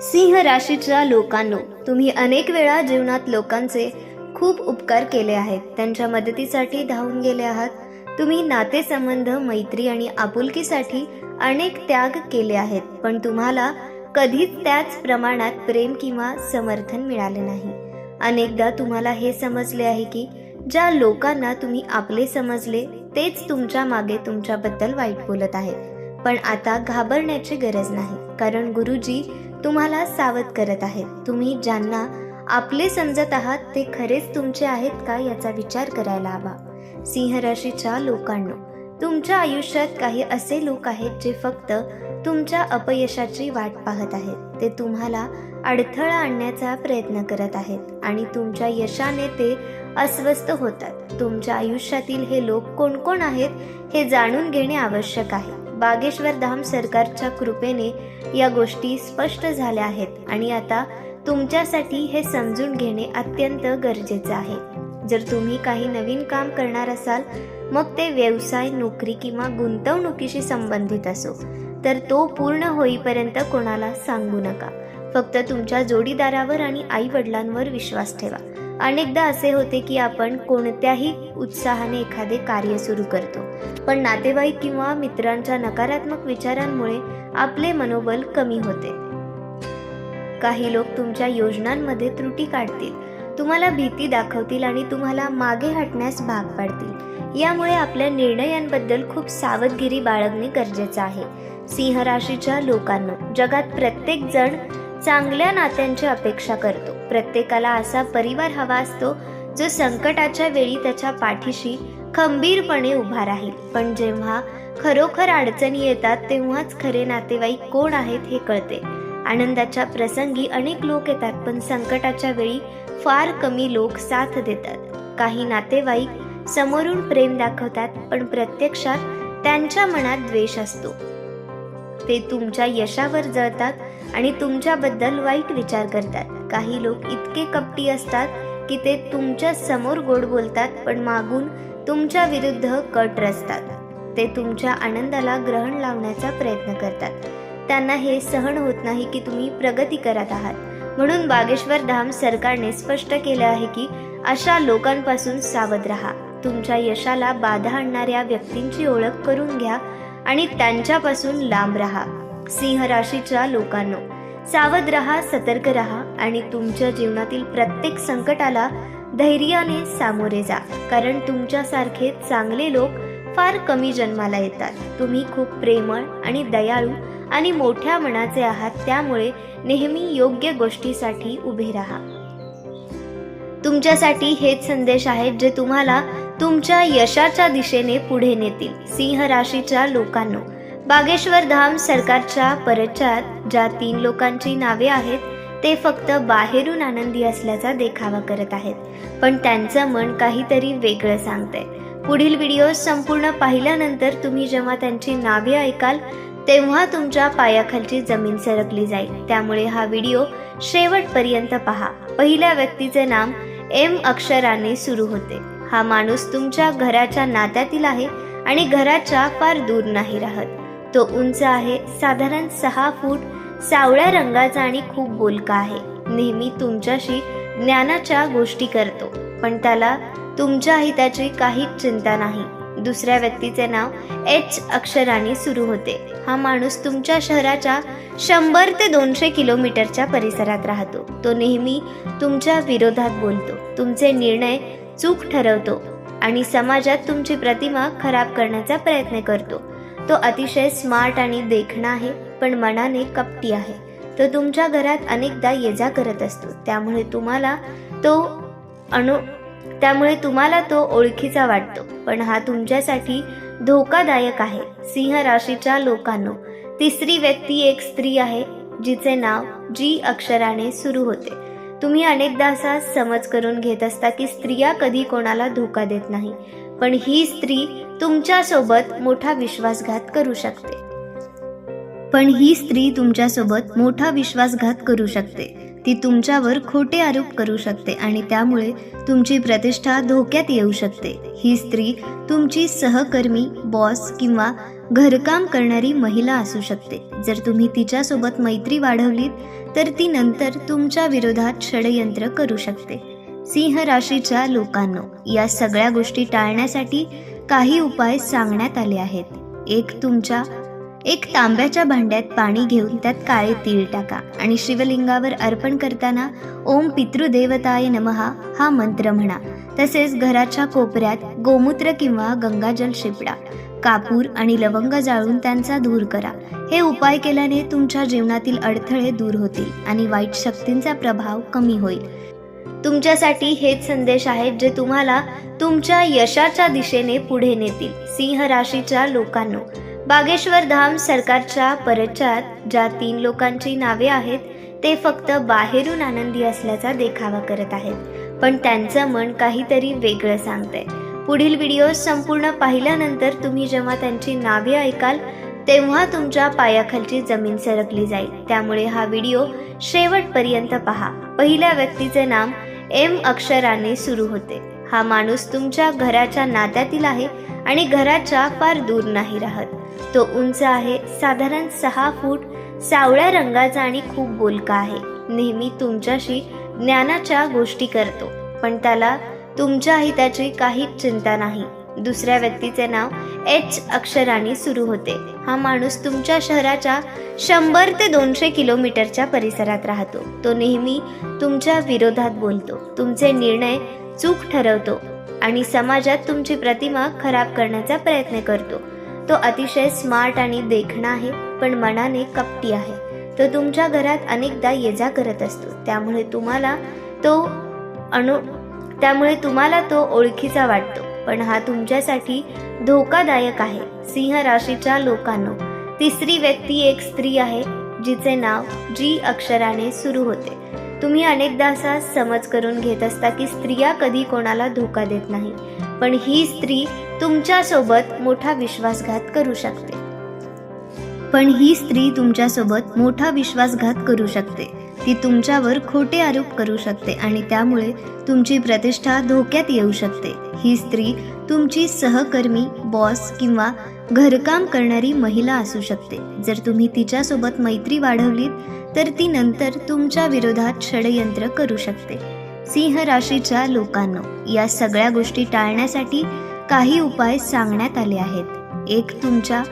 सिंह राशीच्या लोकांनो तुम्ही अनेक वेळा जीवनात लोकांचे खूप उपकार केले आहेत. त्यांच्या मदतीसाठी धावून गेले आहात. तुम्ही नातेसंबंध मैत्री आणि आपुलकीसाठी अनेक त्याग केले आहेत. पण तुम्हाला कधीच त्याच प्रमाणात प्रेम किंवा समर्थन मिळाले नाही. अनेकदा तुम्हाला हे समजले आहे की ज्या लोकांना तुम्ही आपले समजले तेच तुमच्या मागे तुमच्याबद्दल वाईट बोलत आहेत. पण आता घाबरण्याची गरज नाही. कारण गुरुजी तुम्हाला सावध करत आहेत. तुम्ही ज्यांना आपले समजत आहात ते खरेच तुमचे आहेत का याचा विचार करायला हवा. सिंह राशीच्या लोकांनो तुमच्या आयुष्यात काही असे लोक आहेत जे फक्त तुमच्या अपयशाची वाट पाहत आहेत. ते तुम्हाला अडथळा आणण्याचा प्रयत्न करत आहेत आणि तुमच्या यशाने ते अस्वस्थ होतात. तुमच्या आयुष्यातील हे लोक कोण कोण आहेत हे जाणून घेणे आवश्यक आहे. बागेश्वर धाम सरकारच्या कृपेने या गोष्टी स्पष्ट झाल्या आहेत आणि आता तुमच्यासाठी हे समजून घेणे अत्यंत गरजेचं आहे. जर तुम्ही काही नवीन काम करणार असाल मग ते व्यवसाय नोकरी किंवा गुंतवणुकीशी संबंधित असो तर तो पूर्ण होईपर्यंत कोणाला सांगू नका. फक्त तुमच्या जोडीदारावर आणि आई वडिलांवर विश्वास ठेवा. अनेकदा असे होते की आपण कोणत्याही उत्साहाने एखादे कार्य सुरू करतो. पण नातेवाईक किंवा मित्रांच्या नकारात्मक विचारांमुळे आपले मनोबल कमी होते. काही लोक तुमच्या योजनांमध्ये त्रुटी काढतील तुम्हाला भीती दाखवतील आणि तुम्हाला मागे हटण्यास भाग पाडतील. यामुळे आपल्या निर्णयांबद्दल खूप सावधगिरी बाळगणे गरजेचं आहे. सिंह राशीच्या लोकांना जगात प्रत्येक जण चांगल्या नात्यांची अपेक्षा करतो. प्रत्येकाला असा परिवार हवा असतो जो संकटाच्या वेळी त्याच्या पाठीशी खंबीरपणे उभा राहील. पण जेव्हा खरोखर अडचणी येतात तेव्हाच खरे नातेवाईक कोण आहेत हे कळते. आनंदाच्या प्रसंगी अनेक लोक येतात पण संकटाच्या वेळी फार कमी लोक साथ देतात. काही नातेवाईक समोरून प्रेम दाखवतात पण प्रत्यक्षात त्यांच्या मनात द्वेष असतो. ते तुमच्या यशावर जळतात आणि तुमच्याबद्दल वाईट विचार करतात. काही लोक इतके कपटी असतात की ते तुमच्यासमोर गोड बोलतात पण मागून तुमच्या विरुद्ध कट रचतात. ते तुमच्या आनंदाला ग्रहण लावण्याचा प्रयत्न करतात. त्यांना हे सहन होत नाही की तुम्ही प्रगती करत आहात. म्हणून बागेश्वर धाम सरकारने स्पष्ट केले आहे की अशा लोकांपासून सावध राहा. तुमच्या यशाला बाधा आणणाऱ्या व्यक्तींची ओळख करून घ्या आणि त्यांच्यापासून लांब राहा. सिंह राशीच्या लोकांनो सावध राहा सतर्क राहा. आणि तुमच्या जीवनातील प्रत्येक संकटाला धैर्याने सामोरे जा. कारण तुमच्यासारखे चांगले लोक फार कमी जन्माला येतात. तुम्ही खूप प्रेमळ आणि दयाळू आणि मोठ्या मनाचे आहात त्यामुळे नेहमी योग्य गोष्टीसाठी उभे राहा. तुमच्यासाठी हेच संदेश आहेत जे तुम्हाला तुमच्या यशाच्या दिशेने पुढे नेतील. सिंह राशीच्या लोकांनो बागेश्वर धाम सरकारच्या परचात ज्या तीन लोकांची नावे आहेत ते फक्त बाहेरून आनंदी असल्याचा देखावा करत आहेत. पण त्यांचं मन काहीतरी वेगळं सांगतंय. पुढील व्हिडिओ संपूर्ण पाहिल्यानंतर तुम्ही जेव्हा त्यांची नावे ऐकाल तेव्हा तुमच्या पायाखालची जमीन सरकली जाईल. त्यामुळे हा व्हिडिओ शेवटपर्यंत पहा. पहिल्या व्यक्तीचे नाम एम अक्षराने सुरू होते. हा माणूस तुमच्या घराच्या नात्यातील आहे आणि घराच्या फार दूर नाही राहत. तो उंच आहे साधारण सहा फूट सावळ्या रंगाचा आणि खूप बोलका आहे. नेहमी तुमच्याशी ज्ञानाच्या गोष्टी करतो. पण त्याला तुमच्या हिताची काहीच चिंता नाही. दुसऱ्या व्यक्तीचे नाव एच अक्षराने सुरू होते. हा माणूस तुमच्या शहराच्या शंभर ते दोनशे किलोमीटरच्या परिसरात राहतो. तो नेहमी तुमच्या विरोधात बोलतो. तुमचे निर्णय चूक ठरवतो आणि समाजात तुमची प्रतिमा खराब करण्याचा प्रयत्न करतो. तो अतिशय स्मार्ट आणि देखणा आहे. पण मनाने कपटी आहे. तो तुमच्या घरात अनेकदा ये जा करत असतो. त्यामुळे तुम्हाला तो अनु त्यामुळे तुम्हाला तो ओळखीचा वाटतो. पण हा तुमच्यासाठी धोकादायक आहे. सिंह राशीच्या लोकांनो तिसरी व्यक्ती एक स्त्री आहे जिचे नाव जी अक्षराने सुरू होते. तुम्ही अनेकदा असा समज करून घेत असता की स्त्रिया कधी कोणाला धोका देत नाही. पण ही स्त्री तुमच्यासोबत मोठा विश्वासघात करू शकते. पण ही स्त्री तुमच्यासोबत मोठा विश्वासघात करू शकते. ती तुमच्यावर खोटे आरोप करू शकते आणि त्यामुळे तुमची प्रतिष्ठा धोक्यात येऊ शकते. ही स्त्री तुमची सहकर्मी बॉस किंवा घरकाम करणारी महिला असू शकते. जर तुम्ही तिच्यासोबत मैत्री वाढवलीत तर ती नंतर तुमच्या विरोधात षडयंत्र करू शकते. सिंह राशीच्या लोकांनो या सगळ्या गोष्टी टाळण्यासाठी काही उपाय सांगण्यात आले आहेत. एक तुमच्या एक तांब्याच्या भांड्यात पाणी घेऊन त्यात काळे तीळ टाका आणि शिवलिंगावर अर्पण करताना ओम पितृदेवताय नमहा हा मंत्र म्हणा. तसेच घराच्या कोपऱ्यात गोमूत्र किंवा गंगाजल शिपडा. कापूर आणि लवंग जाळून त्यांचा दूर करा. हे उपाय केल्याने तुमच्या जीवनातील अडथळे दूर होतील आणि वाईट शक्तींचा प्रभाव कमी होईल. तुमच्यासाठी हेच संदेश आहेत जे तुम्हाला तुमच्या यशाच्या दिशेने पुढे नेतील. सिंह राशीच्या लोकांनो बागेश्वर धाम सरकारच्या परचात ज्या तीन लोकांची नावे आहेत ते फक्त बाहेरून आनंदी असल्याचा देखावा करत आहेत. पण त्यांचं मन काहीतरी वेगळं सांगतंय. पुढील व्हिडिओ संपूर्ण पाहिल्यानंतर तुम्ही जेव्हा त्यांची नावे ऐकाल तेव्हा तुमच्या पायाखालची जमीन सरकली जाईल. त्यामुळे हा व्हिडिओ शेवटपर्यंत पहा. पहिल्या व्यक्तीचे नाम एम अक्षराने सुरू होते. हा माणूस तुमच्या घराच्या नात्यातील आहे आणि घराच्या फार दूर नाही राहत. तो उंच आहे साधारण सहा फूट सावळ्या रंगाचा आणि खूप बोलका आहे. नेहमी तुमच्याशी ज्ञानाच्या गोष्टी करतो पण त्याला तुमच्या हिताची काहीच चिंता नाही. दुसऱ्या व्यक्तीचे नाव एच अक्षराने सुरू होते. हा माणूस तुमच्या शहराच्या शंभर ते दोनशे किलोमीटरच्या परिसरात राहतो. तो नेहमी तुमच्या विरोधात बोलतो. तुमचे निर्णय चूक ठरवतो आणि समाजात तुमची प्रतिमा खराब करण्याचा प्रयत्न करतो. तो अतिशय स्मार्ट आणि देखणा आहे पण मनाने कपटी आहे. तो तुमच्या घरात अनेकदा ये जा करत असतो. त्यामुळे तुम्हाला तो अनु त्यामुळे तुम्हाला तो ओळखीचा वाटतो. पण हा तुमच्यासाठी धोकादायक आहे. सिंह राशीच्या लोकांनो तिसरी व्यक्ती एक स्त्री आहे जिचे नाव जी अक्षराने सुरू होते. तुम्ही अनेकदा असा समज करून घेत असता की स्त्रिया कधी कोणाला धोका देत नाही पण ही स्त्री तुमच्यासोबत मोठा विश्वासघात करू शकते. पण ही स्त्री तुमच्यासोबत मोठा विश्वासघात करू शकते. ती तुमच्यावर खोटे आरोप करू शकते आणि त्यामुळे तुमची प्रतिष्ठा धोक्यात येऊ शकते. ही स्त्री तुमची सहकर्मी बॉस किंवा घरकाम करणारी महिला असू शकते. जर तुम्ही तिच्यासोबत मैत्री वाढवलीत तर ती नंतर तुमच्या विरोधात षडयंत्र करू शकते. सिंह राशीच्या लोकांना या सगळ्या गोष्टी टाळण्यासाठी काही उपाय सांगण्यात आले आहेत. एक तुमच्या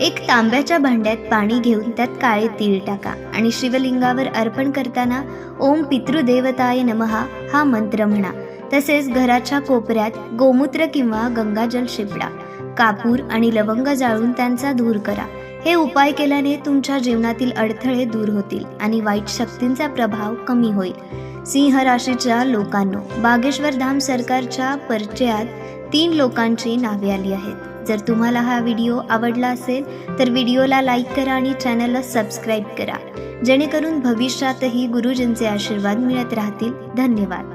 एक तांब्याच्या भांड्यात पाणी घेऊन त्यात काळे तीळ टाका आणि शिवलिंगावर अर्पण करताना ओम पितृदेवताय नमहा हा मंत्र म्हणा. तसेच घराच्या कोपऱ्यात गोमूत्र किंवा गंगाजल शिपडा. कापूर आणि लवंग जाळून त्यांचा धूर करा. हे उपाय केल्याने तुमच्या जीवनातील अडथळे दूर होतील आणि वाईट शक्तींचा प्रभाव कमी होईल. सिंह राशीच्या लोकांनो बागेश्वर धाम सरकारच्या परिचयात तीन लोकांची नावे आली आहेत. जर तुम्हाला हा व्हिडिओ आवडला असेल तर व्हिडिओला लाईक करा आणि चॅनलला सबस्क्राईब करा. जेणेकरून भविष्यातही गुरुजींचे आशीर्वाद मिळत राहतील. धन्यवाद.